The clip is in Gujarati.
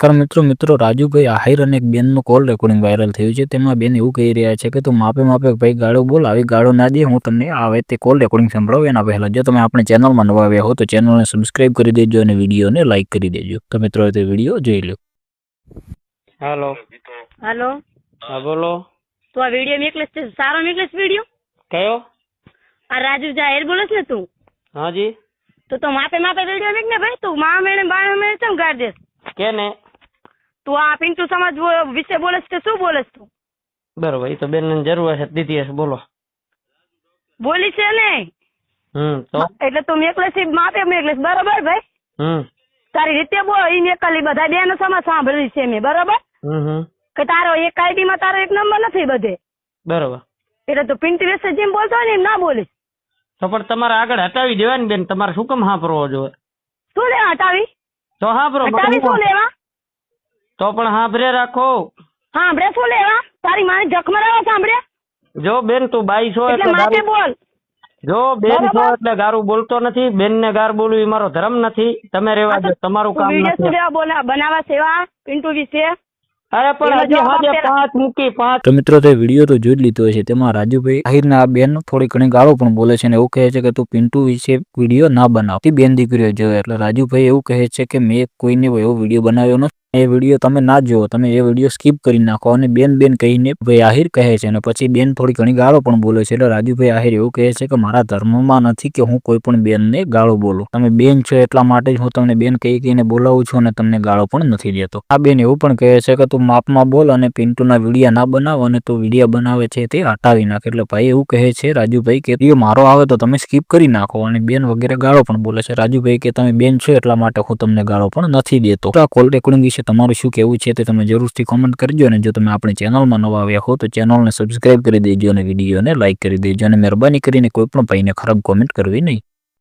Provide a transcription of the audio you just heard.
નમસ્કાર મિત્રો મિત્રો રાજુભાઈ આહિર અને એક બેનનું કોલ રેકોર્ડિંગ વાયરલ થયું છે. તેમાં બેન એવું કહી રહ્યા છે કે તું માપે માપે ભાઈ ગાળો બોલ આવી ગાળો ના દે હું તમને આવે તે કોલ રેકોર્ડિંગ સંભળાવું એના પહેલાં. જો તમે આપણે ચેનલમાં નવા આવ્યા હો તો ચેનલને સબસ્ક્રાઇબ કરી દેજો અને વિડીયોને લાઇક કરી દેજો. તો મિત્રો તે વીડિયો જોઈ લો. હાલો હાલો હા બોલો. તું આ વીડિયો મેકલેસ છે? સારો મેકલેસ વીડિયો કયો? આ રાજુ જાહેર બોલે છે ને તું? હાજી તો તો માપે માપે વીડિયો મેક ને ભાઈ તું મા મેળે બા મેળે ચમ ગાડ દેસ કે ને તું આ પિન્ટુ સમાજ વિશે બોલે છે શું બોલે છે તું? બરોબર એ તો બેન જરૂર છે દીધી હશે બોલો. બોલી છે ને? હમ તો? એટલે તું મેકલેસ માપે મેકલેસ બરોબર ભાઈ? હમ. તારી રીતે બોલ ઈ મેકલી બધા બેનો સમાજ સાંભળી છે મેં બરોબર? હમ કે તારો એક આઈડી માં તારો એક નંબર નથી બધે? બરોબર. એટલે તું પિન્ટુ વિશે જેમ બોલતો હોય ને એમ ના બોલીશ. તો પણ તમારે આગળ હટાવી દેવાની બેન તમારે શું કામ હાંભળવો જોઈએ? શું લેવા હટાવી? તો હાંપરો હટાવી શું લેવા? તો પણ હાંભરે રાખો. સાંભળે શું લેવા? તારી માને જખ મરાવા સાંભળે જો બેન તું બાઈ છો એટલે ગારું બોલ. જો બેન છો બરોબર. એટલે ગારું બોલતો નથી બેન ને ગાર બોલવું એ મારો ધર્મ નથી. તમે રેવા દો તમારું તું કામ વીડિયો શું નથી. લેવા બોલા બનાવવા સેવા પિન્ટુ વિશે. અરે પણ એમાં હજી જવાબ હાજે આપેલા. પાંચ મૂકી પાંચ. તો મિત્રો તે વીડિયો તો જોઈ જ લીધો છે તેમાં રાજુભાઈ આહિરના આ બેન થોડી ઘણી ગાળો પણ બોલે છે અને એવું કહે છે કે તું પિન્ટુ વિશે વીડિયો ના બનાવ. તે બેન દીકરીઓ જોયો એટલે રાજુભાઈ એવું કહે છે કે મેં કોઈને એવો વીડિયો બનાવ્યો નથી એ વીડિયો તમે ના જુઓ, તમે એ વીડિયો સ્કીપ કરી નાખો અને બેન બેન કહીને ભાઈ આહિર કહે છે અને પછી બેન થોડી ઘણી ગાળો પણ બોલે છે. એટલે રાજુભાઈ આહિર એવું કહે છે કે મારા ધર્મમાં નથી કે હું કોઈ પણ બેનને ગાળો બોલું. તમે બેન છો એટલા માટે જ હું તમને બેન કહી કહીને બોલાવું છું અને તમને ગાળો પણ નથી દેતો. આ બેન એવું પણ કહે છે કે તું માપમાં બોલ અને પિન્ટુના વિડીયા ના બનાવ અને તું વિડીયા બનાવે છે તે હટાવી નાખ. એટલે ભાઈ એવું કહે છે રાજુભાઈ કે વીડિયો મારો આવે તો તમે સ્કીપ કરી નાખો અને બેન વગેરે ગાળો પણ બોલે છે. રાજુભાઈ કે તમે બેન છો એટલા માટે હું તમને ગાળો પણ નથી દેતો. આ કોલ રેકોર્ડિંગ વિશે તમારું શું કહેવું છે તે તમે જરૂરથી કોમેન્ટ કરજો અને જો તમે આપણી ચેનલમાં નવા આવ્યા હો તો ચેનલને સબસ્ક્રાઈબ કરી દેજો અને વિડીયોને લાઇક કરી દેજો અને મહેરબાની કરીને કોઈ પણ ભાઈને ખરાબ કોમેન્ટ કરવી નહીં.